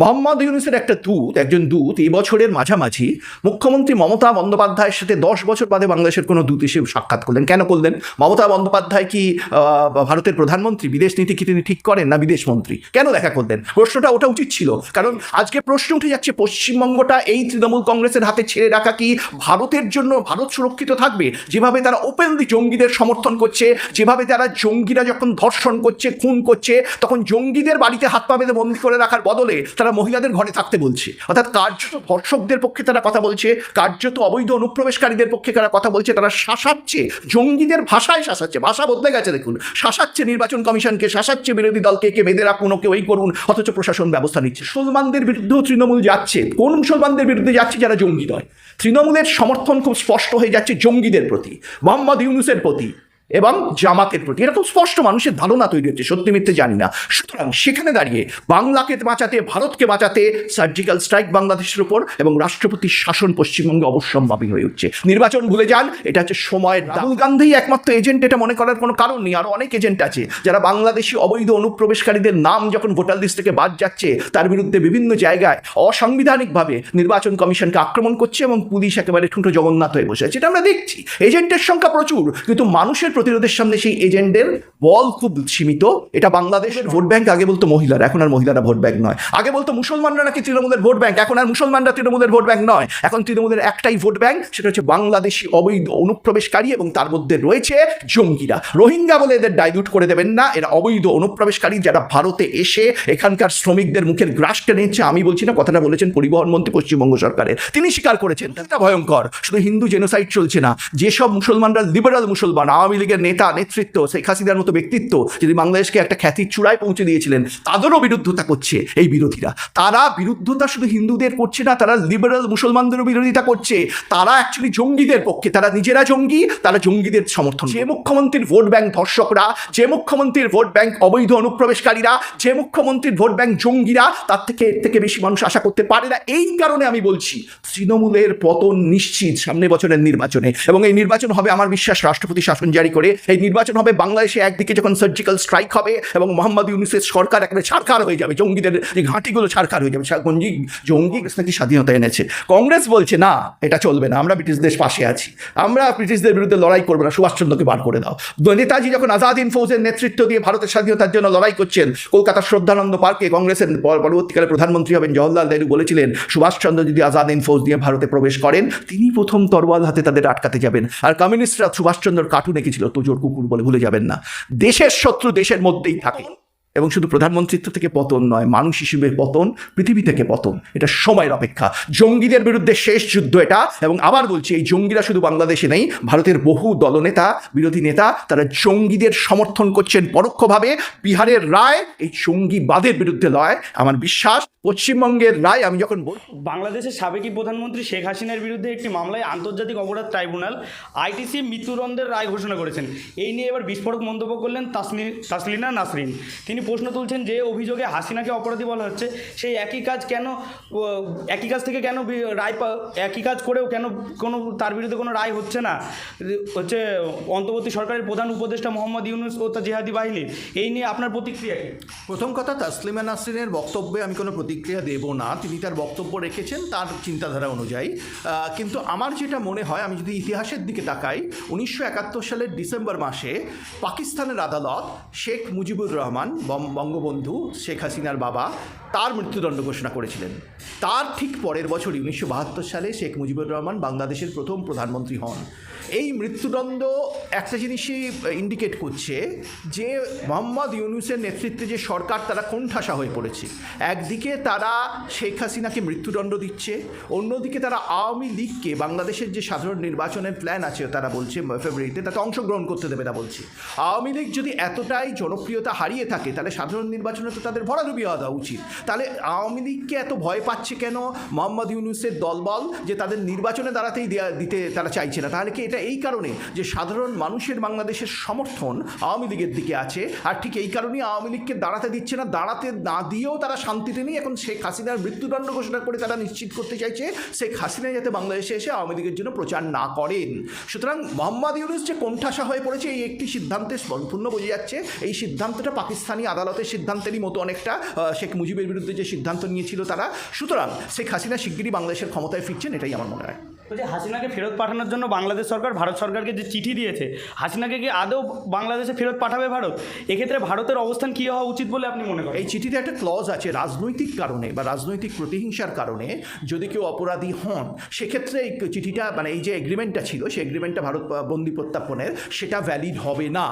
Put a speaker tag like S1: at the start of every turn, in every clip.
S1: মোহাম্মদ ইউনুসের একটা দূত, একজন দূত, এই বছরের মাঝামাঝি মুখ্যমন্ত্রী মমতা বন্দ্যোপাধ্যায়ের সাথে দশ বছর বাদে বাংলাদেশের কোনো দূত এসে সাক্ষাৎ করলেন। কেন করলেন? মমতা বন্দ্যোপাধ্যায় কি ভারতের প্রধানমন্ত্রী, বিদেশ নীতি কি তিনি ঠিক করেন না বিদেশ মন্ত্রী? কেন দেখা করলেন? প্রশ্নটা ওটা উচিত ছিল। কারণ আজকে প্রশ্ন উঠে যাচ্ছে, পশ্চিমবঙ্গটা এই তৃণমূল কংগ্রেসের হাতে ছেড়ে রাখা কি ভারতের জন্য ভারত সুরক্ষিত থাকবে? যেভাবে তারা ওপেনলি জঙ্গিদের সমর্থন করছে, যেভাবে তারা জঙ্গিরা যখন ধর্ষণ করছে, খুন করছে, তখন জঙ্গিদের বাড়িতে হাত পা বেঁধে বন্দি করে রাখার বদলে তারা মহিলাদের ঘরে থাকতে বলছে। অর্থাৎ কার্যত ধর্ষকদের পক্ষে তারা কথা বলছে, কার্যত অবৈধ অনুপ্রবেশকারীদের পক্ষে তারা কথা বলছে, তারা শাসাচ্ছে, জঙ্গিদের ভাষায় শাসাচ্ছে, ভাষা বদলে গেছে দেখুন। শাসাচ্ছে নির্বাচন কমিশনকে, শাসাচ্ছে বিরোধী দলকে, কে বেঁধে রাখুন, ওকে ওই করুন, অথচ প্রশাসন ব্যবস্থা নিচ্ছে। মুসলমানদের বিরুদ্ধেও তৃণমূল যাচ্ছে। কোন মুসলমানদের বিরুদ্ধে যাচ্ছে যারা জঙ্গি নয়? তৃণমূলের সমর্থন খুব স্পষ্ট হয়ে যাচ্ছে জঙ্গিদের প্রতি, মোহাম্মদ ইউনুসের প্রতি। এবং জামাতের প্রতি। এরকম স্পষ্ট মানুষের ধারণা তৈরি হচ্ছে, সত্যি মিথ্যে জানি না। সুতরাং সেখানে দাঁড়িয়ে বাংলাকে বাঁচাতে, ভারতকে বাঁচাতে সার্জিক্যাল স্ট্রাইক বাংলাদেশের উপর এবং রাষ্ট্রপতির শাসন পশ্চিমবঙ্গে অবশ্যম্ভাবী হয়ে উঠছে। নির্বাচন ভুলে যান, এটা হচ্ছে সময়ের রাহুল গান্ধী একমাত্র এজেন্ট এটা মনে করার কোনো কারণ নেই। আরও অনেক এজেন্ট আছে যারা বাংলাদেশি অবৈধ অনুপ্রবেশকারীদের নাম যখন ভোটার লিস্ট থেকে বাদ যাচ্ছে, তার বিরুদ্ধে বিভিন্ন জায়গায় অসাংবিধানিকভাবে নির্বাচন কমিশনকে আক্রমণ করছে এবং পুলিশ একেবারে ঠুঁটো জগন্নাথ হয়ে বসে আছে। এটা আমরা দেখছি। এজেন্টের সংখ্যা প্রচুর, কিন্তু মানুষের প্রতিরোধের সামনে সেই এজেন্টদের বল খুব সীমিত। এটা বাংলাদেশের ভোট ব্যাংক আগে বলতো মহিলারা এখন আর মহিলারা ভোট ব্যাংক নয়। আগে বলতো মুসলমানরা নাকি তৃণমূলের ভোট ব্যাংক এখন আর মুসলমানরা তৃণমূলের ভোট ব্যাংক নয়। এখন তৃণমূলের একটাই ভোট ব্যাংক সেটা হচ্ছে বাংলাদেশি অবৈধ অনুপ্রবেশকারী এবং তার মধ্যে রয়েছে জঙ্গিরা। রোহিঙ্গা বলে এদের ডাইলুট করে দেবেন না এরা অবৈধ অনুপ্রবেশকারী যারা ভারতে এসে এখানকার শ্রমিকদের মুখের গ্রাস টেনে নিচ্ছে। আমি বলছি না কথাটা বলেছেন পরিবহন মন্ত্রী পশ্চিমবঙ্গ সরকারের। তিনি স্বীকার করেছেন এটা ভয়ঙ্কর শুধু হিন্দু জেনোসাইড চলছে না। যেসব মুসলমানরা লিবারাল মুসলমান আওয়ামী লীগের নেতা, নেতৃত্ব, শেখ হাসিনার মতো ব্যক্তিত্ব যদি বাংলাদেশকে একটা খ্যাতির চূড়ায় পৌঁছে দিয়েছিলেন, তাদেরও বিরুদ্ধতা করছে এই বিরোধীরা। তারা বিরুদ্ধতা শুধু হিন্দুদের করছে না, তারা লিবারাল মুসলমানদেরও বিরোধিতা করছে। তারা অ্যাকচুয়ালি জঙ্গিদের পক্ষে, তারা নিজেরা জঙ্গি, তারা জঙ্গিদের সমর্থন যে মুখ্যমন্ত্রীর ভোট ব্যাংক ধর্ষকরা, যে মুখ্যমন্ত্রীর ভোট ব্যাংক অবৈধ অনুপ্রবেশকারীরা, যে মুখ্যমন্ত্রীর ভোট ব্যাংক জঙ্গিরা, তার থেকে এর থেকে বেশি মানুষ আশা করতে পারে না। এই কারণে আমি বলছি, তৃণমূলের পতন নিশ্চিত সামনে বছরের নির্বাচনে। এবং এই নির্বাচন হবে, আমার বিশ্বাস, রাষ্ট্রপতি শাসন জারি করে এই নির্বাচন হবে, বাংলাদেশে একদিকে যখন সার্জিক্যাল স্ট্রাইক হবে এবং মোহাম্মদ ইউনুসের সরকার একেবারে ছাড়খার হয়ে যাবে, জঙ্গিদের যে ঘাঁটিগুলো ছাড়খার হয়ে যাবে জঙ্গি জঙ্গি নাকি স্বাধীনতা এনেছে। কংগ্রেস বলছে, না, এটা চলবে না, আমরা ব্রিটিশদের পাশে আছি, আমরা ব্রিটিশদের বিরুদ্ধে লড়াই করব না, সুভাষচন্দ্রকে বার করে দাও। নেতাজি যখন আজাদ ইন ফৌজের নেতৃত্ব দিয়ে ভারতের স্বাধীনতার জন্য লড়াই করছেন কলকাতার শ্রদ্ধানন্দ পার্কে কংগ্রেসের পরবর্তীকালে প্রধানমন্ত্রী হবেন জওয়াহরলাল নেহরু বলেছিলেন, সুভাষচন্দ্র যদি আজাদ ইন ফৌজ দিয়ে ভারতে প্রবেশ করেন, তিনি প্রথম তরোয়াল হাতে তাদের আটকাতে যাবেন। আর কমিউনিস্টরা সুভাষচন্দ্র কার্টুন এঁকেছিল তোজোর কুকুর বলে ভুলে যাবেন না। দেশের শত্রু দেশের মধ্যেই থাকে। এবং শুধু প্রধানমন্ত্রিত্ব থেকে পতন নয়, মানুষ হিসেবে পতন, পৃথিবী থেকে পতন। এটা সময়ের অপেক্ষা। জঙ্গিদের বিরুদ্ধে শেষ যুদ্ধ এটা এবং আবার বলছি, এই জঙ্গিরা শুধু বাংলাদেশে নেই, ভারতের বহু দলনেতা, বিরোধী নেতা, তারা জঙ্গিদের সমর্থন করছেন পরোক্ষভাবে। বিহারের রায় এই জঙ্গিবাদের বিরুদ্ধে লয় আমার বিশ্বাস, পশ্চিমবঙ্গের রায় আমি যখন
S2: বাংলাদেশের সাবেকি প্রধানমন্ত্রী শেখ হাসিনার বিরুদ্ধে একটি মামলায় আন্তর্জাতিক অপরাধ ট্রাইব্যুনাল, আইটিসি মৃত্যুদণ্ডের রায় ঘোষণা করেছেন। এই নিয়ে এবার বিস্ফোরক মন্তব্য করলেন তাসলি তাসলিনা নাসরিন। তিনি প্রশ্ন তুলছেন যে অভিযোগে হাসিনাকে অপরাধী বলা হচ্ছে। সেই একই কাজ কেন একই কাজ থেকে কেন রায় পা- একই কাজ করেও কেন কোনো, তার বিরুদ্ধে কোনো রায় হচ্ছে না? হচ্ছে অন্তর্বর্তী সরকারের প্রধান উপদেষ্টা মোহাম্মদ ইউনুস ও তার জেহাদি বাহিনীর। এই নিয়ে আপনার প্রতিক্রিয়া কি?
S3: প্রথম কথা, তাসলিমা নাসরিনের বক্তব্যে আমি কোনো প্রতিক্রিয়া দেব না। তিনি তার বক্তব্য রেখেছেন তার চিন্তাধারা অনুযায়ী। কিন্তু আমার যেটা মনে হয়, আমি যদি ইতিহাসের দিকে তাকাই, উনিশশো একাত্তর সালের ডিসেম্বর মাসে পাকিস্তানের আদালত শেখ মুজিবুর রহমান বঙ্গবন্ধু শেখ হাসিনার বাবা তার মৃত্যুদণ্ড ঘোষণা করেছিলেন। তার ঠিক পরের বছরই উনিশশো বাহাত্তর সালে শেখ মুজিবুর রহমান বাংলাদেশের প্রথম প্রধানমন্ত্রী হন। এই মৃত্যুদণ্ড একটা জিনিসই ইন্ডিকেট করছে যে মোহাম্মদ ইউনুসের নেতৃত্বে যে সরকার, তারা কোণঠাসা হয়ে পড়েছে। একদিকে তারা শেখ হাসিনাকে মৃত্যুদণ্ড দিচ্ছে, অন্যদিকে তারা আওয়ামী লীগকে, বাংলাদেশের যে সাধারণ নির্বাচনের প্ল্যান আছে তারা বলছে ফেব্রুয়ারিতে তাতে অংশগ্রহণ করতে দেবে না বলছে। আওয়ামী লীগ যদি এতটাই জনপ্রিয়তা হারিয়ে থাকে, তাহলে সাধারণ নির্বাচনে তো তাদের ভরাডুবি হওয়া দেওয়া উচিত। তাহলে আওয়ামী লীগকে এত ভয় পাচ্ছে কেন মোহাম্মদ ইউনুসের দলবল যে তাদের নির্বাচনে দাঁড়াতেই দিতে তারা চাইছে না? তাহলে কি এটা
S1: এই কারণে যে সাধারণ মানুষের বাংলাদেশের সমর্থন আওয়ামী লীগের দিকে আছে, আর ঠিক এই কারণেই আওয়ামী লীগকে দাঁড়াতে দিচ্ছে না, দাঁড়াতে না দিয়েও তারা শান্তিতে নেই। এখন শেখ হাসিনার মৃত্যুদণ্ড ঘোষণা করে তারা নিশ্চিত করতে চাইছে, শেখ হাসিনা যাতে বাংলাদেশে এসে আওয়ামী লীগের জন্য প্রচার না করেন। সুতরাং মোহাম্মদ ইউনুস যে কোণঠাসা হয়ে পড়েছে, এই একটি সিদ্ধান্তে সম্পূর্ণ বোঝা যাচ্ছে। এই সিদ্ধান্তটা পাকিস্তানি আদালতের সিদ্ধান্তেরই মতো অনেকটা শেখ মুজিবের বিরুদ্ধে যে সিদ্ধান্ত নিয়েছিল তারা। সুতরাং শেখ হাসিনা শিগগিরই বাংলাদেশের ক্ষমতায় ফিরছেন, এটাই আমার মনে হয়।
S2: হাসিনাকে ফেরত পাঠানোর জন্য বাংলাদেশ সরকার ভারত সরকারকে যে চিঠি দিয়েছে, হাসিনাকে কি আদৌ বাংলাদেশে ফেরত পাঠাবে ভারত? এক্ষেত্রে ভারতের অবস্থান কী হওয়া উচিত বলে আপনি মনে করেন?
S1: এই চিঠিতে একটা ক্লজ আছে, রাজনৈতিক কারণে বা রাজনৈতিক প্রতিহিংসার কারণে যদি কেউ অপরাধী হন, সেক্ষেত্রে এই চিঠিটা মানে এই যে এগ্রিমেন্টটা ছিল, সেই এগ্রিমেন্টটা ভারত বন্দি প্রত্যাপনের সেটা ভ্যালিড হবে না।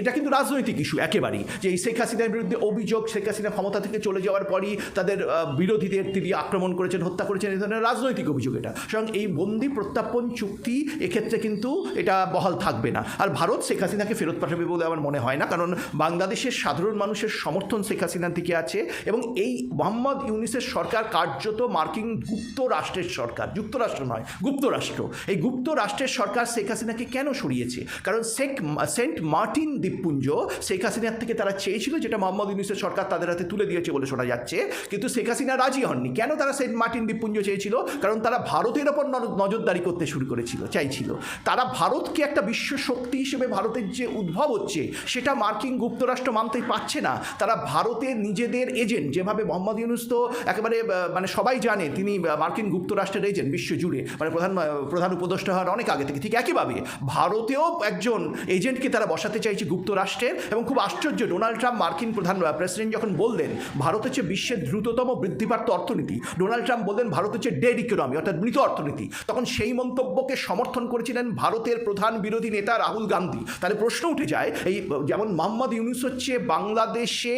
S1: এটা কিন্তু রাজনৈতিক ইস্যু একেবারেই, যে এই শেখ হাসিনার বিরুদ্ধে অভিযোগ, শেখ হাসিনা ক্ষমতা থেকে চলে যাওয়ার পরই তাদের বিরোধীদের তিনি আক্রমণ করেছেন, হত্যা করেছেন এই ধরনের রাজনৈতিক অভিযোগ এটা। সুতরাং এই বন্দি প্রত্যাপন চুক্তি এক্ষেত্রে কিন্তু এটা বহাল থাকবে না। আর ভারত শেখ হাসিনাকে ফেরত পাঠাবে বলে আমার মনে হয় না, কারণ বাংলাদেশের সাধারণ মানুষের সমর্থন শেখ হাসিনার দিকে আছে এবং এই মোহাম্মদ ইউনিসের সরকার কার্যত মার্কিন গুপ্ত রাষ্ট্রের সরকার, যুক্তরাষ্ট্র নয়, গুপ্তরাষ্ট্র। এই গুপ্ত রাষ্ট্রের সরকার শেখ হাসিনাকে কেন সরিয়েছে? কারণ শেখ সেন্ট মার্টিন দ্বীপপুঞ্জ শেখ হাসিনার থেকে তারা চেয়েছিল যেটা মোহাম্মদ ইউনিসের সরকার তাদের হাতে তুলে দিয়েছে বলে শোনা যাচ্ছে, কিন্তু শেখ হাসিনা রাজি হননি। কেন তারা সেন্ট মার্টিন দ্বীপপুঞ্জ চেয়েছিল? কারণ তারা ভারতের ওপর নজরদারি করতে শুরু করেছিল, চাইছিল। তারা ভারতকে একটা বিশ্ব শক্তি হিসেবে ভারতের যে উদ্ভব হচ্ছে, সেটা মার্কিন গুপ্তরাষ্ট্র মানতেই পারছে না। তারা ভারতের নিজেদের এজেন্ট যেভাবে মোহাম্মদ ইউনুস তো একেবারে মানে সবাই জানে, তিনি মার্কিন যুক্তরাষ্ট্রের এজেন্ট বিশ্ব জুড়ে মানে প্রধান প্রধান উপদেষ্টা হওয়ার অনেক আগে থেকে, ঠিক একইভাবে ভারতেও একজন এজেন্টকে তারা বসাতে চাইছে যুক্তরাষ্ট্রের এবং খুব আশ্চর্য, ডোনাল্ড ট্রাম্প মার্কিন প্রধান প্রেসিডেন্ট যখন বললেন, ভারত হচ্ছে বিশ্বের দ্রুততম বৃদ্ধিপ্রাপ্ত অর্থনীতি। ডোনাল্ড ট্রাম্প বললেন, ভারত হচ্ছে ডেড ইকোনমি অর্থাৎ মৃত অর্থনীতি। তখন সেই মন্তব্যকে সমর্থন করেছিলেন ভারতের প্রধান বিরোধী নেতা রাহুল গান্ধী। তাহলে প্রশ্ন উঠে যায়, এই যেমন মোহাম্মদ ইউনুস হচ্ছে বাংলাদেশে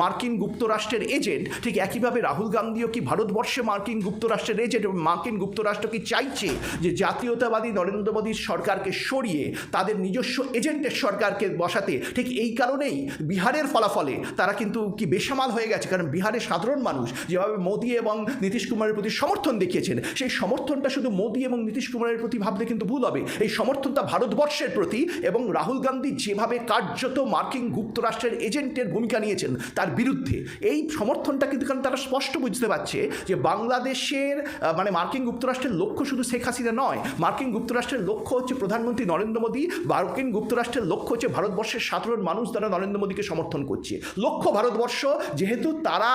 S1: মার্কিন গুপ্তরাষ্ট্রের এজেন্ট, ঠিক একইভাবে রাহুল গান্ধীও কি ভারতবর্ষে মার্কিন গুপ্তরাষ্ট্রের এজেন্ট মার্কিন যুক্তরাষ্ট্র কি চাইছে যে জাতীয়তাবাদী নরেন্দ্র মোদীর সরকারকে সরিয়ে তাদের নিজস্ব এজেন্টের সরকারকে বসাতে? ঠিক এই কারণেই বিহারের ফলাফলে তারা কিন্তু কি বেসামাল হয়ে গেছে, কারণ বিহারের সাধারণ মানুষ যেভাবে মোদী এবং নীতিশ কুমারের প্রতি সমর্থন দেখিয়েছেন, সেই সমর্থনটা শুধু মোদী এবং নীতিশ কুমারের প্রতি ভাবলে কিন্তু ভুল হবে। এই সমর্থনটা ভারতবর্ষের প্রতি এবং রাহুল গান্ধী যেভাবে কার্যত মার্কিন যুক্তরাষ্ট্রের এজেন্টের ভূমিকা নিয়েছেন তার বিরুদ্ধে, এই সমর্থনটা কিন্তু কারণ তারা স্পষ্ট বুঝতে পারছে যে বাংলাদেশের মানে মার্কিন যুক্তরাষ্ট্রের লক্ষ্য শুধু শেখ হাসিনা নয়, মার্কিন যুক্তরাষ্ট্রের লক্ষ্য হচ্ছে প্রধানমন্ত্রী নরেন্দ্র মোদী, মার্কিন যুক্তরাষ্ট্রের লক্ষ্য হচ্ছে ভারতবর্ষের সাধারণ মানুষ তারা নরেন্দ্র মোদীকে সমর্থন করছে। লক্ষ্য ভারতবর্ষ, যেহেতু তারা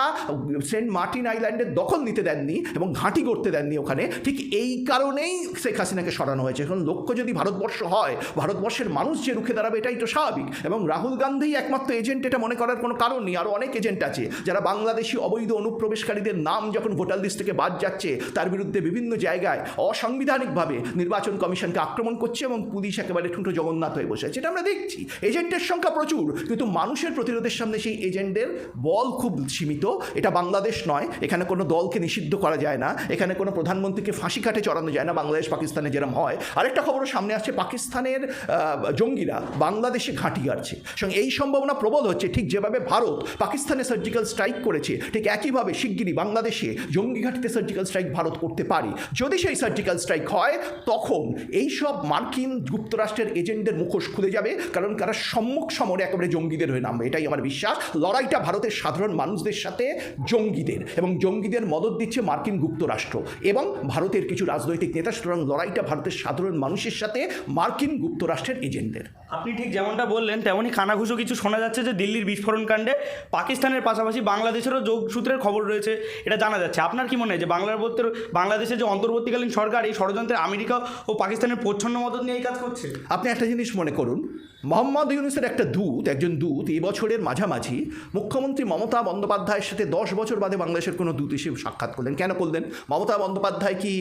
S1: সেন্ট মার্টিন আইল্যান্ডের দখল নিতে দেননি এবং ঘাঁটি করতে দেননি ওখানে, ঠিক এই কারণেই শেখ হাসিনাকে সরানো হয়েছে। এখন লক্ষ্য যদি ভারতবর্ষ হয়, ভারতবর্ষের মানুষ যে রুখে দাঁড়াবে এটাই তো স্বাভাবিক। এবং রাহুল গান্ধী একমাত্র এজেন্ট এটা মনে করার কোনো কারণ নেই। আরও অনেক এজেন্ট আছে যারা বাংলাদেশি অবৈধ অনুপ্রবেশকারীদের নাম যখন ভোটার লিস্ট থেকে বাদ যাচ্ছে, তার বিরুদ্ধে বিভিন্ন জায়গায় অসাংবিধানিকভাবে নির্বাচন কমিশনকে আক্রমণ করছে এবং পুলিশ একেবারে ঠুঁটো জগন্নাথ হয়ে বসে আছে। এটা আমরা দেখছি। এজেন্টের সংখ্যা প্রচুর, কিন্তু মানুষের প্রতিরোধের সামনে সেই এজেন্টের বল খুব সীমিত। এটা বাংলাদেশ নয়, এখানে কোনো দলকে নিষিদ্ধ করা যায় না, এখানে কোনো প্রধানমন্ত্রীকে ফাঁসি কাটে চড়ানো যায় না বাংলাদেশ পাকিস্তানে যেরকম হয়। আরেকটা খবরও সামনে আসছে পাকিস্তানের জঙ্গিরা বাংলাদেশে ঘাঁটি গাড়ছে। সঙ্গে এই সম্ভাবনা প্রবল হচ্ছে ঠিক যেভাবে ভারত পাকিস্তানে সার্জিক্যাল স্ট্রাইক করেছে, ঠিক একইভাবে শিগগিরই বাংলাদেশে জঙ্গি ঘাঁটিতে সার্জিক্যাল স্ট্রাইক ভারত করতে পারে। যদি সেই সার্জিক্যাল স্ট্রাইক হয়, তখন এই সব মার্কিন যুক্তরাষ্ট্রের এজেন্টদের মুখোশ খুলে যাবে, কারণ তারা সম্মুখ সমরে একেবারে জঙ্গিদের হয়ে নামবে, এটাই আমার বিশ্বাস। লড়াইটা ভারতের সাধারণ মানুষদের সাথে জঙ্গিদের, এবং জঙ্গিদের মদত দিচ্ছে মার্কিন যুক্তরাষ্ট্র। এবং ভারতের কিছু রাজনৈতিক নেতা, সুতরাং লড়াইটা ভারতের সাধারণ মানুষের সাথে মার্কিন গুপ্তরাষ্ট্রের এজেন্টদের।
S2: আপনি ঠিক যেমনটা বললেন তেমনই কানাঘুষো কিছু শোনা যাচ্ছে যে দিল্লির বিস্ফোরণ কাণ্ডে পাকিস্তানের পাশাপাশি বাংলাদেশেরও যোগসূত্রের খবর রয়েছে এটা জানা যাচ্ছে। আপনার কি মনে হয় যে বাংলার বাংলাদেশের যে অন্তর্বর্তীকালীন সরকার এই ষড়যন্ত্রে আমেরিকা ও পাকিস্তানের প্রচ্ছন্ন মদত নিয়ে এই কাজ করছে?
S1: আপনি একটা জিনিস মনে করুন মোহাম্মদ ইউনুসের একটা দূত, একজন দূত এই বছরের মাঝামাঝি মুখ্যমন্ত্রী মমতা বন্দ্যোপাধ্যায়ের সাথে দশ বছর বাদে বাংলাদেশের কোনো দূত এসে সাক্ষাৎ করলেন। কেন করলেন? মমতা বন্দ্যোপাধ্যায় কি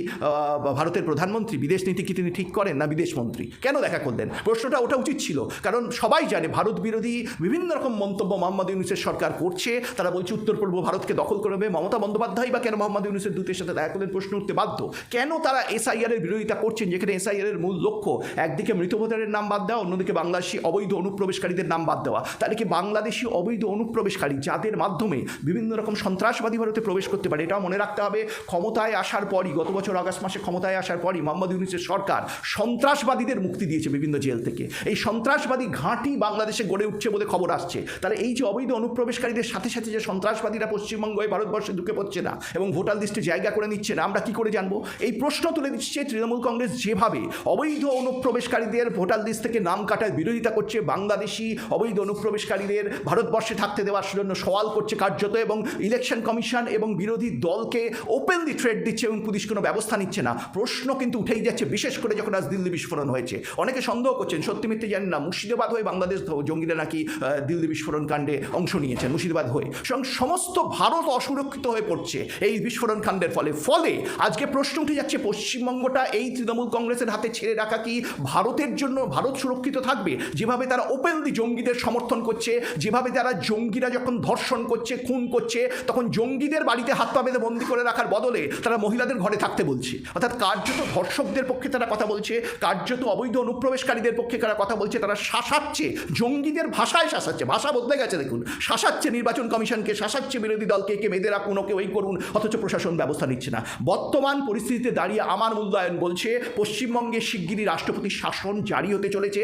S1: ভারতের প্রধানমন্ত্রী, বিদেশ নীতি কি তিনি ঠিক করেন না বিদেশ মন্ত্রী? কেন দেখা করলেন? প্রশ্নটা ওটা উচিত ছিল। কারণ সবাই জানে ভারত বিরোধী বিভিন্ন রকম মন্তব্য মোহাম্মদ ইউনুসের সরকার করছে। তারা বলছে, উত্তর পূর্ব ভারতকে দখল করবে মমতা বন্দ্যোপাধ্যায় বা কেন মোহাম্মদ ইউনুসের দূতের সাথে দেখা করলেন প্রশ্ন উঠতে বাধ্য? কেন তারা এসআইআর এর বিরোধিতা করছেন, যেখানে এসআইআর এর মূল লক্ষ্য একদিকে মৃত ভোটারের নাম বাদ দেওয়া, অন্যদিকে বাংলাদেশি বাংলাদেশি অবৈধ অনুপ্রবেশকারীদের নাম বাদ দেওয়া। তাহলে কি বাংলাদেশি অবৈধ অনুপ্রবেশকারী যাদের মাধ্যমে বিভিন্ন রকম সন্ত্রাসবাদী ভারতে প্রবেশ করতে পারে, এটাও মনে রাখতে হবে। ক্ষমতায় আসার পরই, গত বছর আগস্ট মাসে ক্ষমতায় আসার পরই মোহাম্মদ ইউনুসের সরকার সন্ত্রাসবাদীদের মুক্তি দিয়েছে বিভিন্ন জেল থেকে। এই সন্ত্রাসবাদী ঘাঁটি বাংলাদেশে গড়ে উঠছে বলে খবর আসছে। তাহলে এই যে অবৈধ অনুপ্রবেশকারীদের সাথে সাথে যে সন্ত্রাসবাদীরা পশ্চিমবঙ্গ হয়ে ভারতবর্ষে ঢুকে পড়ছে না এবং ভোটার লিস্টে জায়গা করে নিচ্ছে না, আমরা কি করে জানব? এই প্রশ্ন তুলে দিচ্ছে তৃণমূল কংগ্রেস যেভাবে অবৈধ অনুপ্রবেশকারীদের ভোটার লিস্ট থেকে নাম কাটার বিরোধিতা করছে বাংলাদেশি অবৈধ অনুপ্রবেশকারীদের ভারতবর্ষে থাকতে দেওয়ার জন্য সওয়াল করছে কার্যত এবং ইলেকশন কমিশন এবং বিরোধী দলকে ওপেনলি থ্রেড দিচ্ছে এবং পুলিশ কোনো ব্যবস্থা নিচ্ছে না। প্রশ্ন কিন্তু উঠেই যাচ্ছে, বিশেষ করে যখন আজ দিল্লি বিস্ফোরণ হয়েছে। অনেকে সন্দেহ করছেন, সত্যি মিথ্যে জানেন না, মুর্শিদাবাদ হয়ে বাংলাদেশ জঙ্গিরা নাকি দিল্লি বিস্ফোরণ কাণ্ডে অংশ নিয়েছেন, মুর্শিদাবাদ হয়ে। সুতরাং সমস্ত ভারত অসুরক্ষিত হয়ে পড়ছে এই বিস্ফোরণ কাণ্ডের ফলে। ফলে আজকে প্রশ্ন উঠে যাচ্ছে, পশ্চিমবঙ্গটা এই তৃণমূল কংগ্রেসের হাতে ছেড়ে রাখা কি ভারতের জন্য, ভারত সুরক্ষিত থাকবে? যেভাবে তারা ওপেনলি জঙ্গিদের সমর্থন করছে, যেভাবে তারা জঙ্গিরা যখন ধর্ষণ করছে, খুন করছে, তখন জঙ্গিদের বাড়িতে হাত পা বেঁধে বন্দি করে রাখার বদলে তারা মহিলাদের ঘরে থাকতে বলছে। অর্থাৎ কার্যত ধর্ষকদের পক্ষে তারা কথা বলছে, কার্যত অবৈধ অনুপ্রবেশকারীদের পক্ষে তারা কথা বলছে, তারা শাসাচ্ছে, জঙ্গিদের ভাষায় শাসাচ্ছে, ভাষা বদলে গেছে দেখুন। শাসাচ্ছে নির্বাচন কমিশনকে, শাসাচ্ছে বিরোধী দলকে, কে মেয়েদের রাখুন, ওকে ওই করুন, অথচ প্রশাসন ব্যবস্থা নিচ্ছে না। বর্তমান পরিস্থিতিতে দাঁড়িয়ে আমার মূল্যায়ন বলছে, পশ্চিমবঙ্গে শিগগিরই রাষ্ট্রপতি শাসন জারি হতে চলেছে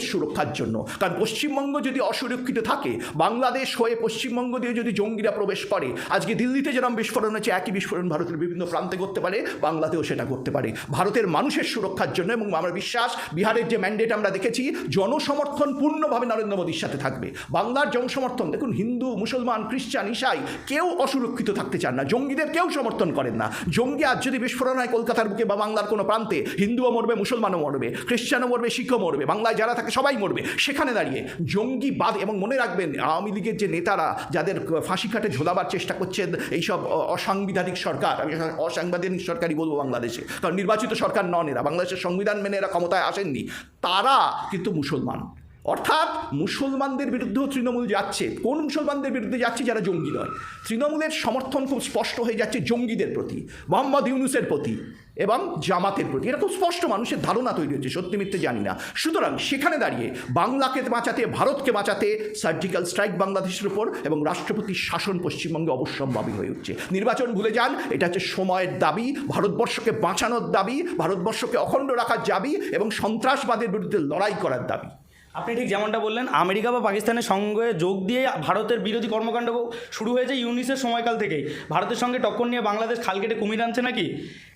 S1: ভারতের সুরক্ষার জন্য। কারণ পশ্চিমবঙ্গ যদি অসুরক্ষিত থাকে, বাংলাদেশ হয়ে পশ্চিমবঙ্গ দিয়ে যদি জঙ্গিরা প্রবেশ করে, আজকে দিল্লিতে যেরকম বিস্ফোরণ হচ্ছে, একই বিস্ফোরণ ভারতের বিভিন্ন প্রান্তে করতে পারে, বাংলাতেও সেটা করতে পারে। ভারতের মানুষের সুরক্ষার জন্য এবং আমার বিশ্বাস, বিহারের যে ম্যান্ডেট আমরা দেখেছি, জনসমর্থন পূর্ণভাবে নরেন্দ্র মোদীর সাথে থাকবে। বাংলার জনসমর্থন, দেখুন, হিন্দু, মুসলমান, খ্রিস্টান, ইসাই, কেউ অসুরক্ষিত থাকতে চান না, জঙ্গিদের কেউ সমর্থন করেন না। জঙ্গি আজ যদি বিস্ফোরণ হয় কলকাতার বুকে বা বাংলার কোনো প্রান্তে, হিন্দুও মরবে, মুসলমানও মরবে, খ্রিস্টানও মরবে, শিখও মরবে, বাংলায় যারা থাকে সবাই মরবে। সেখানে দাঁড়িয়ে জঙ্গিবাদ এবং মনে রাখবেন, আওয়ামী লীগের যে নেতারা যাদের ফাঁসি কাটে ঝোলাবার চেষ্টা করছেন, এইসব অসাংবিধানিক সরকার, আমি অসাংবিধানিক সরকারই বলব বাংলাদেশে, কারণ নির্বাচিত সরকার নন এরা, বাংলাদেশের সংবিধান মেনে এরা ক্ষমতায় আসেননি। তারা কিন্তু মুসলমান। অর্থাৎ মুসলমানদের বিরুদ্ধেও তৃণমূল যাচ্ছে। কোন মুসলমানদের বিরুদ্ধে যাচ্ছে? যারা জঙ্গি নয়। তৃণমূলের সমর্থন খুব স্পষ্ট হয়ে যাচ্ছে জঙ্গিদের প্রতি, মোহাম্মদ ইউনুসের প্রতি। এবং জামাতের প্রতি। এটা খুব স্পষ্ট মানুষের ধারণা তৈরি হচ্ছে, সত্যি মিথ্যে জানি না। সুতরাং সেখানে দাঁড়িয়ে বাংলাকে বাঁচাতে, ভারতকে বাঁচাতে সার্জিক্যাল স্ট্রাইক বাংলাদেশের উপর এবং রাষ্ট্রপতির শাসন পশ্চিমবঙ্গে অবশ্যম্ভাবী হয়ে উঠছে। নির্বাচন ভুলে যান, এটা হচ্ছে সময়ের দাবি, ভারতবর্ষকে বাঁচানোর দাবি, ভারতবর্ষকে অখণ্ড রাখার দাবি এবং সন্ত্রাসবাদের বিরুদ্ধে লড়াই করার দাবি।
S2: আপনি ঠিক যেমনটা বললেন, আমেরিকা বা পাকিস্তানের সঙ্গে যোগ দিয়ে ভারতের বিরোধী কর্মকাণ্ড শুরু হয়েছে ইউনিসের সময়কাল থেকেই। ভারতের সঙ্গে টক্কর নিয়ে বাংলাদেশ খাল কেটে কুমির আনছে নাকি?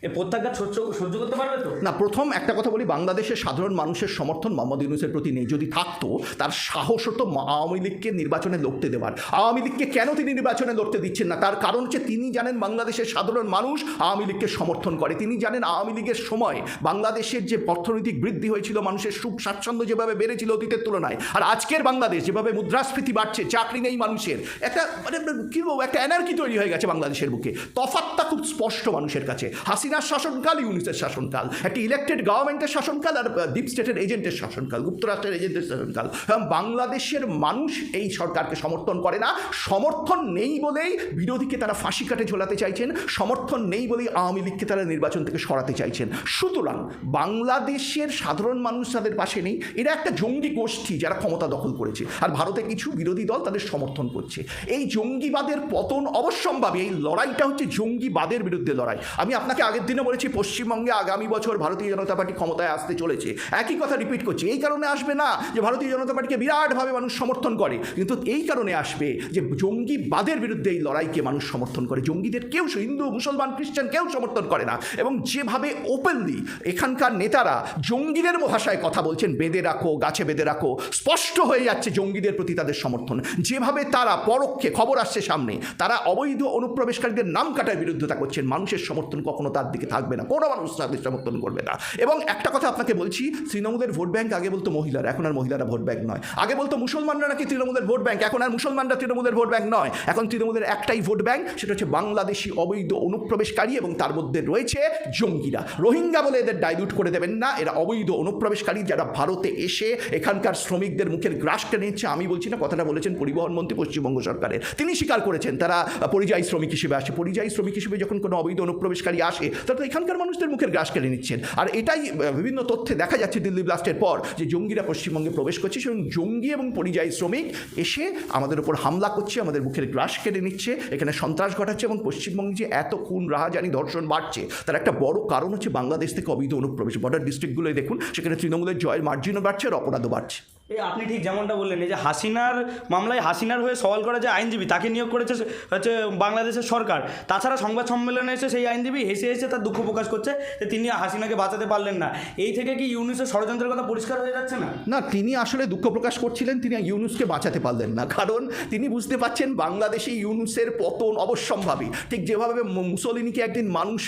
S2: এ প্রত্যাঘাত সহ্য সহ্য করতে পারবে তো?
S1: না, প্রথম একটা কথা বলি, বাংলাদেশের সাধারণ মানুষের সমর্থন মোহাম্মদ ইউনুসের প্রতি নেই। যদি থাকতো, তার সাহস হতো আওয়ামী লীগকে নির্বাচনে লড়তে দেওয়ার। আওয়ামী লীগকে কেন তিনি নির্বাচনে লড়তে দিচ্ছেন না? তার কারণ হচ্ছে তিনি জানেন বাংলাদেশের সাধারণ মানুষ আওয়ামী লীগকে সমর্থন করে। তিনি জানেন আওয়ামী লীগের সময় বাংলাদেশের যে অর্থনৈতিক বৃদ্ধি হয়েছিল, মানুষের সুখ স্বাচ্ছন্দ্য যেভাবে বেড়েছিল অতীতের তুলনায়। আর আজকের বাংলাদেশ যেভাবে মুদ্রাস্ফীতি বাড়ছে, চাকরি নেই মানুষের, একটা মানে কি বলব, একটা এনার্কি তৈরি হয়ে গেছে বাংলাদেশের বুকে। তফাতটা খুব স্পষ্ট মানুষের কাছে। হাসিনার শাসনকাল ইউনিসের শাসনকাল, একটি ইলেক্টেড গভর্নমেন্টের শাসনকাল আর ডিপ স্টেটের এজেন্টের শাসনকাল, গুপ্তরাষ্ট্রের এজেন্টের শাসনকাল। এবং বাংলাদেশের মানুষ এই সরকারকে সমর্থন করে না। সমর্থন নেই বলেই বিরোধীকে তারা ফাঁসি কাটে ঝোলাতে চাইছেন। সমর্থন নেই বলেই আওয়ামী লীগকে তারা নির্বাচন থেকে সরাতে চাইছেন। সুতরাং বাংলাদেশের সাধারণ মানুষ তাদের পাশে নেই। এরা একটা জঙ্গি গোষ্ঠী যারা ক্ষমতা দখল করেছে, আর ভারতে কিছু বিরোধী দল তাদের সমর্থন করছে। এই জঙ্গিবাদের পতন অবশ্যম্ভাবী, এই লড়াইটা হচ্ছে জঙ্গিবাদের বিরুদ্ধে লড়াই। আমি আপনাকে আগের দিনে বলেছি, পশ্চিমবঙ্গে আগামী বছর ভারতীয় জনতা পার্টি ক্ষমতায় আসতে চলেছে। একই কথা রিপিট করছি, এই কারণে আসবে না যে ভারতীয় জনতা পার্টিকে বিরাটভাবে মানুষ সমর্থন করে, কিন্তু এই কারণে আসবে যে জঙ্গিবাদের বিরুদ্ধে এই লড়াইকে মানুষ সমর্থন করে। জঙ্গিদের কেউ হিন্দু, মুসলমান, খ্রিস্টান কেউ সমর্থন করে না। এবং যেভাবে ওপেনলি এখানকার নেতারা জঙ্গিদের ভাষায় কথা বলছেন, বেঁধে রাখো, গাছে বেঁধে রাখো। স্পষ্ট হয়ে যাচ্ছে জঙ্গিদের প্রতি তাদের সমর্থন। যেভাবে তারা পরোক্ষে খবর আসছে সামনে, তারা অবৈধ অনুপ্রবেশকারীদের নাম কাটার বিরুদ্ধতা করছেন। মানুষের সমর্থন কখনো তার দিকে থাকবে না। কোনো মানুষ তাদের সমর্থন করবে না। এবং একটা কথা আপনাকে বলছি, তৃণমূলের ভোট ব্যাংক আগে বলতো মহিলারা, এখন আর মহিলারা ভোট ব্যাংক নয়। আগে বলতো মুসলমানরা নাকি তৃণমূলের ভোট ব্যাংক, এখন আর মুসলমানরা তৃণমূলের ভোট ব্যাংক নয়। এখন তৃণমূলের একটাই ভোট ব্যাংক, সেটা হচ্ছে বাংলাদেশি অবৈধ অনুপ্রবেশকারী এবং তার মধ্যে রয়েছে জঙ্গিরা। রোহিঙ্গা বলে এদের ডাইলুট করে দেবেন না। এরা অবৈধ অনুপ্রবেশকারী যারা ভারতে এসে এখান এখানকার শ্রমিকদের মুখের গ্রাস টেনে নিচ্ছে। আমি বলছি না, কথাটা বলেছেন পরিবহন মন্ত্রী, পশ্চিমবঙ্গ সরকারের। তিনি স্বীকার করেছেন, তারা পরিযায়ী শ্রমিক হিসেবে আসে। পরিযায়ী শ্রমিক হিসেবে যখন কোনো অবৈধ অনুপ্রবেশকারী আসে, তারা তো এখানকার মানুষদের মুখের গ্রাস কেড়ে নিচ্ছেন। আর এটাই বিভিন্ন তথ্যে দেখা যাচ্ছে দিল্লি ব্লাস্টের পর যে জঙ্গিরা পশ্চিমবঙ্গে প্রবেশ করছে। এবং জঙ্গি এবং পরিযায়ী শ্রমিক এসে আমাদের উপর হামলা করছে, আমাদের মুখের গ্রাস কেড়ে নিচ্ছে। এখানে সন্ত্রাস ঘটাচ্ছে এবং পশ্চিমবঙ্গে যে এত খুন, রাহাজানি, ধর্ষণ বাড়ছে, তার একটা বড় কারণ হচ্ছে বাংলাদেশ থেকে অবৈধ অনুপ্রবেশ। বর্ডার ডিস্ট্রিক্টগুলোয় দেখুন, সেখানে তৃণমূলের জয়ের মার্জিনও বাড়ছে আর অপরাধও বাড়ছে। much.
S2: এই আপনি ঠিক যেমনটা বললেন, এই যে হাসিনার মামলায় হাসিনার হয়ে সওয়াল করা যে আইনজীবী, তাকে নিয়োগ করেছে হচ্ছে বাংলাদেশের সরকার। তাছাড়া সংবাদ সম্মেলনে এসে সেই আইনজীবী হেসে হেসে তার দুঃখ প্রকাশ করছে যে তিনি হাসিনাকে বাঁচাতে পারলেন না। এই থেকে কি ইউনুসের ষড়যন্ত্রের কথা পরিষ্কার হয়ে যাচ্ছে না?
S1: না, তিনি আসলে দুঃখ প্রকাশ করছিলেন, তিনি ইউনুসকে বাঁচাতে পারলেন না। কারণ তিনি বুঝতে পারছেন বাংলাদেশে ইউনুসের পতন অবশ্যম্ভাবী। ঠিক যেভাবে মুসলিনিকে একদিন মানুষ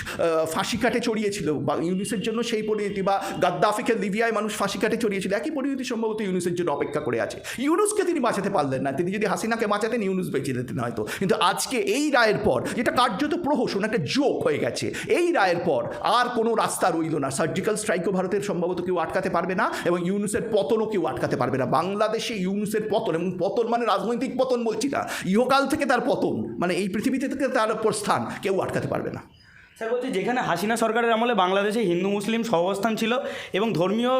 S1: ফাঁসি কাটে চড়িয়েছিল, বা ইউনুসের জন্য সেই পরিণতি, বা গাদ্দাফিকে লিবিয়ায় মানুষ ফাঁসি কাটে চড়িয়েছিল, একই পরিণতি সম্ভবত ইউনুসের জন্য অপেক্ষা করে আছে। ইউনুসকে তিনি বাঁচাতে পারলেন না। তিনি যদি হাসিনাকে বাঁচাতেন, ইউনুস বেঁচে যেতেন হয়তো। কিন্তু আজকে এই রায়ের পর, যেটা কার্যত প্রহসন, একটা জোক হয়ে গেছে। এই রায়ের পর আর কোনো রাস্তা রইল না। সার্জিক্যাল স্ট্রাইকও ভারতের সম্ভবত কেউ আটকাতে পারবে না এবং ইউনুসের পতনও কেউ আটকাতে পারবে না। বাংলাদেশে ইউনুসের পতন এবং পতন মানে রাজনৈতিক পতন বলছি না। ইহকাল থেকে তার পতন মানে এই পৃথিবীতে থেকে তার প্রস্থান কেউ আটকাতে পারবে না।
S2: স্যার, বলছি যেখানে হাসিনা সরকারের আমলে বাংলাদেশে হিন্দু, মুসলিম সহাবস্থান ছিল এবং ধর্মীয়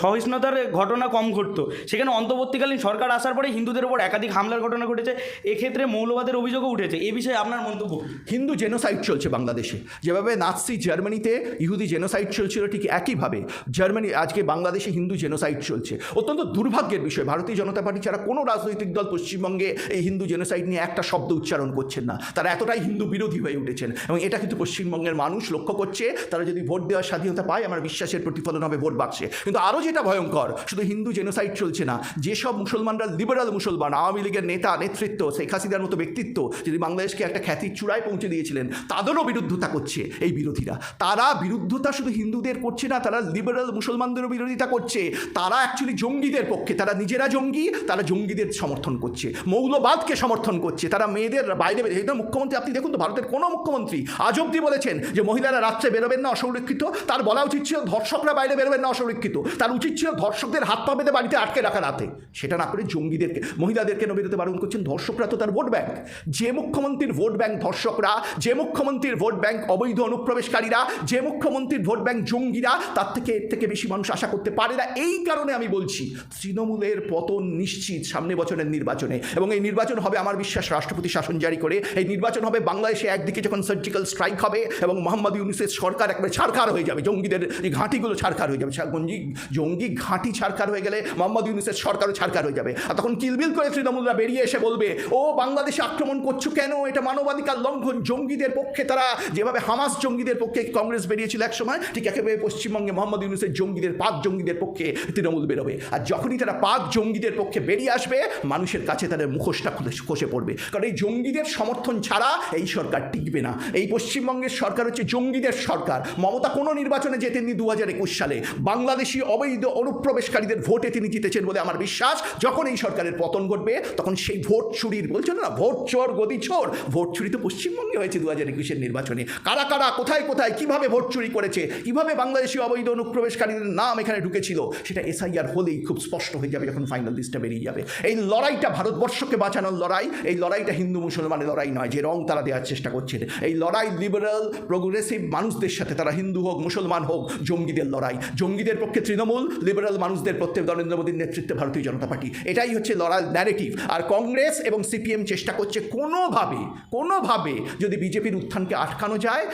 S2: সহিষ্ণুতার ঘটনা কম ঘটতো, সেখানে অন্তর্বর্তীকালীন সরকার আসার পরে হিন্দুদের উপর একাধিক হামলার ঘটনা ঘটেছে, এক্ষেত্রে মৌলবাদের অভিযোগও উঠেছে। এ বিষয়ে আপনার মন্তব্য
S1: হিন্দু জেনোসাইড চলছে বাংলাদেশে। যেভাবে নাৎসি জার্মানিতে ইহুদি জেনোসাইড চলছিল, ঠিক একইভাবে জার্মানি, আজকে বাংলাদেশে হিন্দু জেনোসাইড চলছে। অত্যন্ত দুর্ভাগ্যের বিষয়, ভারতীয় জনতা পার্টি ছাড়া কোনো রাজনৈতিক দল পশ্চিমবঙ্গে এই হিন্দু জেনোসাইড নিয়ে একটা শব্দ উচ্চারণ করছেন না। তারা এতটাই হিন্দু বিরোধী হয়ে উঠেছেন এবং এটা কিন্তু পশ্চিমবঙ্গের মানুষ লক্ষ্য করছে, তারা যদি ভোট দেওয়ার স্বাধীনতা পায়, আমার বিশ্বাসের প্রতিফলন হবে, ভোট বাক্সে কিন্তু আরও যেটা ভয়ঙ্কর, শুধু হিন্দু জেনোসাইড চলছে না, যেসব মুসলমানরা লিবারাল মুসলমান, আওয়ামী লীগের নেতা, নেতৃত্ব, শেখ হাসিনার মতো ব্যক্তিত্ব, যিনি বাংলাদেশকে একটা খ্যাতির চূড়ায় পৌঁছে দিয়েছিলেন, তাদেরও বিরুদ্ধতা করছে এই বিরোধীরা। তারা বিরুদ্ধতা শুধু হিন্দুদের করছে না, তারা লিবারাল মুসলমানদেরও বিরোধিতা করছে। তারা অ্যাকচুয়ালি জঙ্গিদের পক্ষে, তারা নিজেরা জঙ্গি, তারা জঙ্গিদের সমর্থন করছে। মৌলবাদকে সমর্থন করছে, তারা মেয়েদের বাইরে বেরিয়ে মুখ্যমন্ত্রী, আপনি দেখুন তো, ভারতের কোনো মুখ্যমন্ত্রী আজ অব্দি বলেছেন যে মহিলারা রাত্রে বেরোবেন না অসুরক্ষিত, তার বলা উচিত ছিল ধর্ষকরা বাইরে বেরোবেন না অসুরক্ষিত, তার উচিত ছিল ধর্ষকদের হাত পা বেঁধে বাড়িতে আটকে রাখা রাতে। সেটা না করে জঙ্গিদেরকে, মহিলাদেরকে কেন বেরোতে বারণ করছেন, ধর্ষকরা তো তার ভোট ব্যাংক। যে মুখ্যমন্ত্রীর ভোট ব্যাংক ধর্ষকরা, যে মুখ্যমন্ত্রীর ভোট ব্যাংক অবৈধ অনুপ্রবেশকারীরা, যে মুখ্যমন্ত্রীর ভোট ব্যাংক জঙ্গিরা, তার থেকে এর থেকে বেশি মানুষ আশা করতে পারে না। এই কারণে আমি বলছি, তৃণমূলের পতন নিশ্চিত সামনে বছরের নির্বাচনে। এবং এই নির্বাচন হবে, আমার বিশ্বাস, রাষ্ট্রপতি শাসন জারি করে। এই নির্বাচন হবে, বাংলাদেশে একদিকে যখন সার্জিক্যাল স্ট্রাইক হবে এবং মোহাম্মদ ইউনুসের সরকার একবারে ছাড়খার হয়ে যাবে, জঙ্গিদের এই ঘাঁটিগুলো ছাড়খার হয়ে যাবে। জঙ্গি জঙ্গি ঘাঁটি ছাড়খার হয়ে গেলে মোহাম্মদ ইউনুসের সরকারও ছাড়খার হয়ে যাবে। আর তখন কিলবিল করে তৃণমূলরা বেরিয়ে এসে বলবে, ও, বাংলাদেশে আক্রমণ করছ কেন? এটা মানবাধিকার লঙ্ঘন। জঙ্গিদের পক্ষে তারা যেভাবে হামাস জঙ্গিদের পক্ষে কংগ্রেস বেরিয়েছিল একসময়, ঠিক একেবারে পশ্চিমবঙ্গে মোহাম্মদ ইউনুসের জঙ্গিদের পাক জঙ্গিদের পক্ষে তৃণমূল বেরোবে। আর যখনই তারা পাক জঙ্গিদের পক্ষে বেরিয়ে আসবে, মানুষের কাছে তাদের মুখোশটা খুলে খসে পড়বে। কারণ এই জঙ্গিদের সমর্থন ছাড়া এই সরকার টিকবে না। এই পশ্চিমবঙ্গের সরকার হচ্ছে জঙ্গিদের সরকার। মমতা কোনো নির্বাচনে জেতেননি দু হাজার একুশ সালে বাংলাদেশি অবৈধ অনুপ্রবেশকারীদের ভোটে তিনি জিতেছেন বলে আমার বিশ্বাস, যখন এই সরকারের পতন ঘটবে, তখন সেই ভোট চুরির বলছিল না, ভোট চোর, গদি চোর, ভোট চুরি তো পশ্চিমবঙ্গে হয়েছে দু হাজার একুশের নির্বাচনে। কারা কারা, কোথায় কোথায়, কীভাবে ভোট চুরি করেছে, কীভাবে বাংলাদেশি অবৈধ অনুপ্রবেশকারীদের নাম এখানে ঢুকেছিল, সেটা এসআইআর হলেই খুব স্পষ্ট হয়ে যাবে যখন ফাইনাল লিস্টটা বেরিয়ে যাবে। এই লড়াইটা ভারতবর্ষকে বাঁচানোর লড়াই, এই লড়াইটা হিন্দু মুসলমানের লড়াই নয়, যে রং তারা দেওয়ার চেষ্টা করছেন। এই লড়াই লিবারাল প্রোগ্রেসিভ মানুষদের সাথে, তারা হিন্দু হোক, মুসলমান হোক, জঙ্গিদের লড়াই। জঙ্গিদের পক্ষে তৃণমূল লিবারাল মানুষদের প্রত্যেক নরেন্দ্র মোদীর নেতৃত্বে ভারতীয় জনতা পার্টি। এটাই হচ্ছে লড়াই ন্যারেটিভ আর কংগ্রেস এবং সিপিএম চেষ্টা করছে কোনোভাবে কোনোভাবে যদি বিজেপির উত্থানকে আটকানো যায়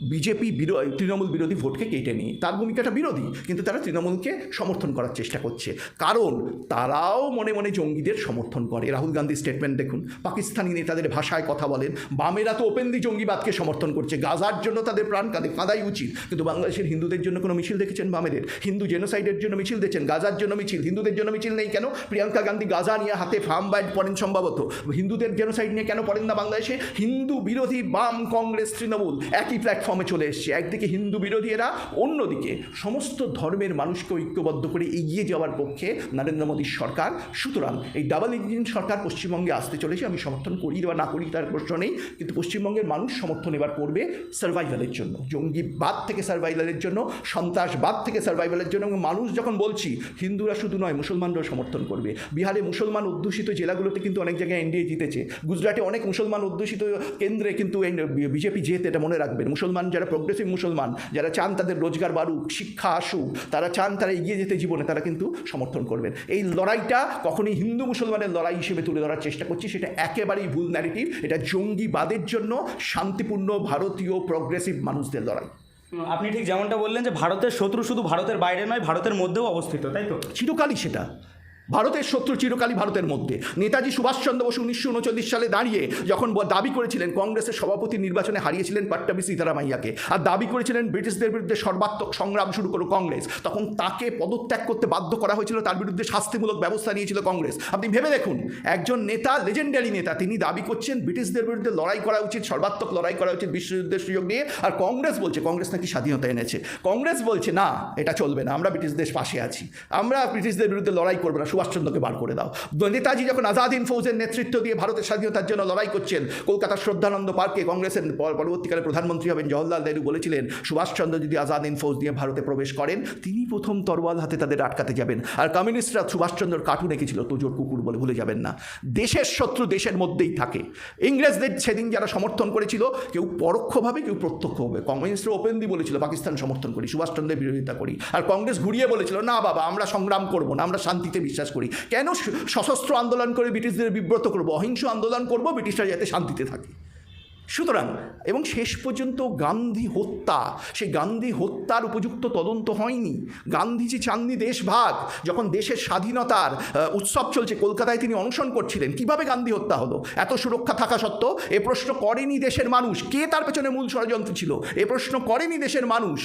S1: বিজেপি তৃণমূল বিরোধী ভোটকে কেটে নিয়ে, তার ভূমিকাটা বিরোধী, কিন্তু তারা তৃণমূলকে সমর্থন করার চেষ্টা করছে। কারণ তারাও মনে মনে জঙ্গিদের সমর্থন করে। রাহুল গান্ধী স্টেটমেন্ট দেখুন, পাকিস্তানি নেতাদের ভাষায় কথা বলেন, বামেরা তো ওপেনলি জঙ্গিবাদকে সমর্থন করছে। গাজার জন্য তাদের প্রাণ কাঁদে, কাঁদাই উচিত। কিন্তু বাংলাদেশের হিন্দুদের জন্য কোনো মিছিল দেখেছেন বামেদের? হিন্দু জেনোসাইডের জন্য মিছিল দেখছেন? গাজার জন্য মিছিল, হিন্দুদের জন্য মিছিল নেই কেন? প্রিয়াঙ্কা গান্ধী গাজা নিয়ে হাতে ফার্ম বাইট পড়েন সম্ভবত। হিন্দুদের জেনোসাইড নিয়ে কেন পড়েন না বাংলাদেশে? হিন্দু বিরোধী বাম কংগ্রেস তৃণমূল, একই প্ল্যাটফর্ম প্ল্যাটফর্মে চলে এসছে। একদিকে হিন্দু বিরোধী এরা অন্যদিকে সমস্ত ধর্মের মানুষকে ঐক্যবদ্ধ করে এগিয়ে যাওয়ার পক্ষে নরেন্দ্র মোদীর সরকার। সুতরাং এই ডাবল ইঞ্জিন সরকার পশ্চিমবঙ্গে আসতে চলেছে। আমি সমর্থন করি বা না করি তার প্রশ্ন নেই। কিন্তু পশ্চিমবঙ্গের মানুষ সমর্থন এবার করবে সার্ভাইভালের জন্য। জঙ্গিবাদ থেকে সার্ভাইভালের জন্য, সন্ত্রাসবাদ থেকে সার্ভাইভালের জন্য। মানুষ যখন বলছি, হিন্দুরা শুধু নয়, মুসলমানরাও সমর্থন করবে। বিহারে মুসলমান অধ্যুষিত জেলাগুলোতে কিন্তু অনেক জায়গায় এনডিএ জিতেছে। গুজরাটে অনেক মুসলমান অধ্যুষিত কেন্দ্রে কিন্তু বিজেপি জেত এটা মনে রাখবেন। মুসলমান যারা প্রোগ্রেসিভ মুসলমান যারা চান তাদের রোজগার বাড়ুক শিক্ষা আসুক তারা চান তারা এগিয়ে যেতে জীবনে তারা কিন্তু সমর্থন করবেন। এই লড়াইটা কখনই হিন্দু মুসলমানের লড়াই হিসেবে তুলে ধরার চেষ্টা করছি সেটা একেবারেই ভুল ন্যারেটিভ এটা জঙ্গিবাদের জন্য শান্তিপূর্ণ ভারতীয় প্রোগ্রেসিভ মানুষদের লড়াই।
S2: আপনি ঠিক যেমনটা বললেন যে ভারতের শত্রু শুধু ভারতের বাইরে নয় ভারতের মধ্যেও অবস্থিত তাই তো?
S1: চিরকালই সেটা। ভারতের শত্রু চিরকালই ভারতের মধ্যে। নেতাজি সুভাষচন্দ্র বসু উনিশশো উনচল্লিশ সালে দাঁড়িয়ে যখন দাবি করেছিলেন কংগ্রেসের সভাপতি নির্বাচনে হারিয়েছিলেন পাট্টাবি সীতারামাইয়াকে, আর দাবি করেছিলেন ব্রিটিশদের বিরুদ্ধে সর্বাত্মক সংগ্রাম শুরু করো কংগ্রেস, তখন তাকে পদত্যাগ করতে বাধ্য করা হয়েছিল, তার বিরুদ্ধে শাস্তিমূলক ব্যবস্থা নিয়েছিল কংগ্রেস। আপনি ভেবে দেখুন, একজন নেতা লেজেন্ডারি নেতা, তিনি দাবি করছেন ব্রিটিশদের বিরুদ্ধে লড়াই করা উচিত, সর্বাত্মক লড়াই করা উচিত বিশ্বযুদ্ধের সুযোগ নিয়ে, আর কংগ্রেস বলছে, কংগ্রেস নাকি স্বাধীনতা এনেছে। কংগ্রেস বলছে, না, এটা চলবে না, আমরা ব্রিটিশদের পাশে আছি, আমরা ব্রিটিশদের বিরুদ্ধে লড়াই করব না। সুভাষচন্দ্রকে বার করে দাও। নেতাজি যখন আজাদ ফৌজের নেতৃত্ব দিয়ে ভারতের স্বাধীনতার জন্য লড়াই করছেন, কলকাতার শ্রদ্ধানন্দ পার্কে কংগ্রেসের পরবর্তীকালে প্রধানমন্ত্রী হবেন জওয়াহরলাল নেহরু বলেছিলেন, সুভাষচন্দ্র যদি আজাদ ফৌজ দিয়ে ভারতে প্রবেশ করেন, তিনি প্রথম তরোয়াল হাতে তাদের আটকাতে যাবেন। আর কমিউনিস্টরা সুভাষচন্দ্রর কার্টুন এঁকেছিল তোজোর কুকুর বলে ভুলে যাবেন না। দেশের শত্রু দেশের মধ্যেই থাকে। ইংরেজদের সেদিন যারা সমর্থন করেছিল, কেউ পরোক্ষভাবে, কেউ প্রত্যক্ষভাবে। কমিউনিস্টরা ওপেনলি বলেছিল, পাকিস্তান সমর্থন করি, সুভাষচন্দ্রের বিরোধিতা করি। আর কংগ্রেস ঘুরিয়ে বলেছিল, না বাবা, আমরা সংগ্রাম করব না, আমরা শান্তিতে বিশ্বাস করি। কেন সশস্ত্র আন্দোলন করে ব্রিটিশদের বিব্রত করব? অহিংস আন্দোলন করব, ব্রিটিশরা যাতে শান্তিতে থাকে। সুতরাং, এবং শেষ পর্যন্ত গান্ধী হত্যা সেই গান্ধী হত্যার উপযুক্ত তদন্ত হয়নি। গান্ধীজি চাননি দেশভাগ। যখন দেশের স্বাধীনতার উৎসব চলছে, কলকাতায় তিনি অনশন করছিলেন। কীভাবে গান্ধী হত্যা হলো? এত সুরক্ষা থাকা সত্ত্বেও এ প্রশ্ন করেনি দেশের মানুষ। কে তার পেছনে মূল ষড়যন্ত্র ছিল? এ প্রশ্ন করেনি দেশের মানুষ।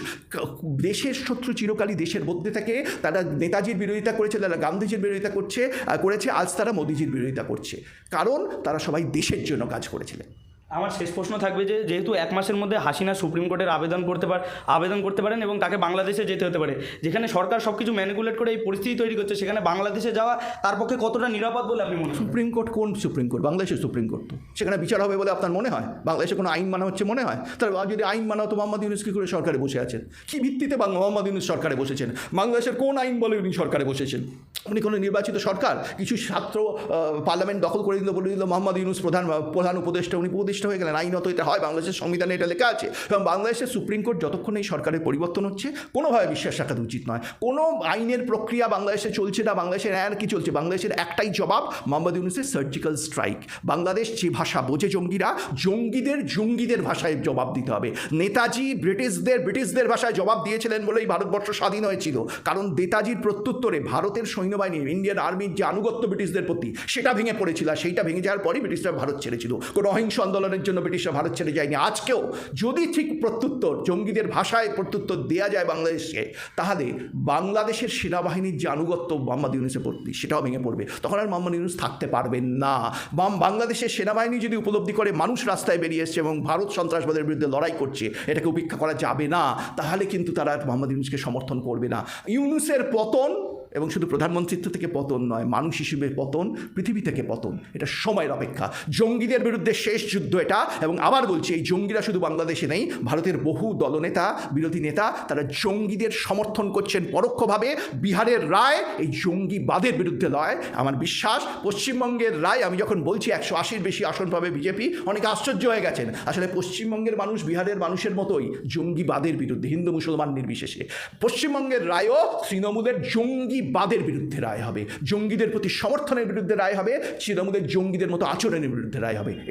S1: দেশের শত্রু চিরকালই দেশের মধ্যে থেকে তারা নেতাজির বিরোধিতা করেছে, তারা গান্ধীজির বিরোধিতা করছে করেছে, আজ তারা মোদিজির বিরোধিতা করছে। কারণ তারা সবাই দেশের জন্য কাজ করেছিলেন।
S2: আমার শেষ প্রশ্ন থাকবে যে যেহেতু এক মাসের মধ্যে হাসিনা সুপ্রিম কোর্টের আবেদন করতে পার আবেদন করতে পারেন এবং তাকে বাংলাদেশে যেতে হতে পারে, যেখানে সরকার সব কিছু ম্যানিকুলেট করে এই পরিস্থিতি তৈরি করছে, সেখানে বাংলাদেশে যাওয়া তার পক্ষে কতটা নিরাপদ বলে আপনি মনে
S1: সুপ্রিম কোর্ট কোন সুপ্রিম কোর্ট? বাংলাদেশের সুপ্রিম কোর্ট তো। সেখানে বিচার হবে বলে আপনার মনে হয়? বাংলাদেশে কোনো আইন মানা হচ্ছে মনে হয়? তাহলে যদি আইন মানা হতো মোহাম্মদ ইউনুস কী করে সরকারে বসে আছেন? কী ভিত্তিতে মোহাম্মদ ইউনুস সরকারে বসেছেন? বাংলাদেশের কোন আইন বলে উনি সরকারে বসেছেন? উনি কোনো নির্বাচিত সরকার? কিছু ছাত্র পার্লামেন্ট দখল করে দিল, বলে দিল মোহাম্মদ ইউনুস প্রধান প্রধান উপদেষ্টা, উনি উপদেষ্টা হয়ে গেলেন। আইনত এটা হয়, বাংলাদেশের সংবিধানে এটা লেখা আছে। এবং বাংলাদেশের সুপ্রিম কোর্ট যতক্ষণ এই সরকারের পরিবর্তন হচ্ছে, কোনোভাবে বিশ্বাস রাখা উচিত নয়। কোনো আইনের প্রক্রিয়া বাংলাদেশে চলছে না, বাংলাদেশের আর কি চলছে? বাংলাদেশের একটাই জবাব, মোহাম্মদ ইউনুসের সার্জিক্যাল স্ট্রাইক বাংলাদেশ যে ভাষা বোঝে জঙ্গিরা, জঙ্গিদের জঙ্গিদের ভাষায় জবাব দিতে হবে। নেতাজি ব্রিটিশদের ব্রিটিশদের ভাষায় জবাব দিয়েছিলেন বলেই ভারতবর্ষ স্বাধীন হয়েছিল। কারণ নেতাজির প্রত্যুত্তরে ভারতের সৈন্যবাহিনী, ইন্ডিয়ান আর্মির যে আনুগত্য ব্রিটিশদের প্রতি, সেটা ভেঙে পড়েছিল। সেইটা ভেঙে যাওয়ার পরই ব্রিটিশরা ভারত ছেড়েছিল। কোনো অহিংস আন্দোলনের জন্য ব্রিটিশরা ভারত ছেড়ে যায়নি। আজকেও যদি ঠিক প্রত্যুত্তর জঙ্গিদের ভাষায় প্রত্যুত্তর দেয়া যায় বাংলাদেশকে, তাহলে বাংলাদেশের সেনাবাহিনীর যে আনুগত্য মোহাম্মদ ইউনুসের প্রতি, সেটাও ভেঙে পড়বে। তখন আর মোহাম্মদ ইউনুস থাকতে পারবেন না। বাম, বাংলাদেশের সেনাবাহিনী যদি উপলব্ধি করে মানুষ রাস্তায় বেরিয়ে এসছে এবং ভারত সন্ত্রাসবাদের বিরুদ্ধে লড়াই করছে, এটাকে উপেক্ষা করা যাবে না, তাহলে কিন্তু তারা মোহাম্মদ ইউনুসকে সমর্থন করবে না। ইউনুসের পতন এবং শুধু প্রধানমন্ত্রিত্ব থেকে পতন নয়, মানুষ হিসেবে পতন, পৃথিবী থেকে পতন। এটা সময়ের অপেক্ষা। জঙ্গিদের বিরুদ্ধে শেষ যুদ্ধ এটা। এবং আবার বলছি, এই জঙ্গিরা শুধু বাংলাদেশে নেই, ভারতের বহু দলনেতা, বিরোধী নেতা, তারা জঙ্গিদের সমর্থন করছেন পরোক্ষভাবে। বিহারের রায় এই জঙ্গিবাদের বিরুদ্ধে লয় আমার বিশ্বাস, পশ্চিমবঙ্গের রায়, আমি যখন বলছি, একশো আশির বেশি আসন পাবে বিজেপি, অনেক আশ্চর্য হয়ে গেছেন। আসলে পশ্চিমবঙ্গের মানুষ বিহারের মানুষের মতোই জঙ্গিবাদের বিরুদ্ধে, হিন্দু মুসলমান নির্বিশেষে। পশ্চিমবঙ্গের রায়ও তৃণমূলের জঙ্গিবাদের বিরুদ্ধে রায় হবে, জঙ্গিদের প্রতি সমর্থনের বিরুদ্ধে রায় হবে তৃণমূলের জঙ্গিদের মতো আচরণের বিরুদ্ধে রায় হবে।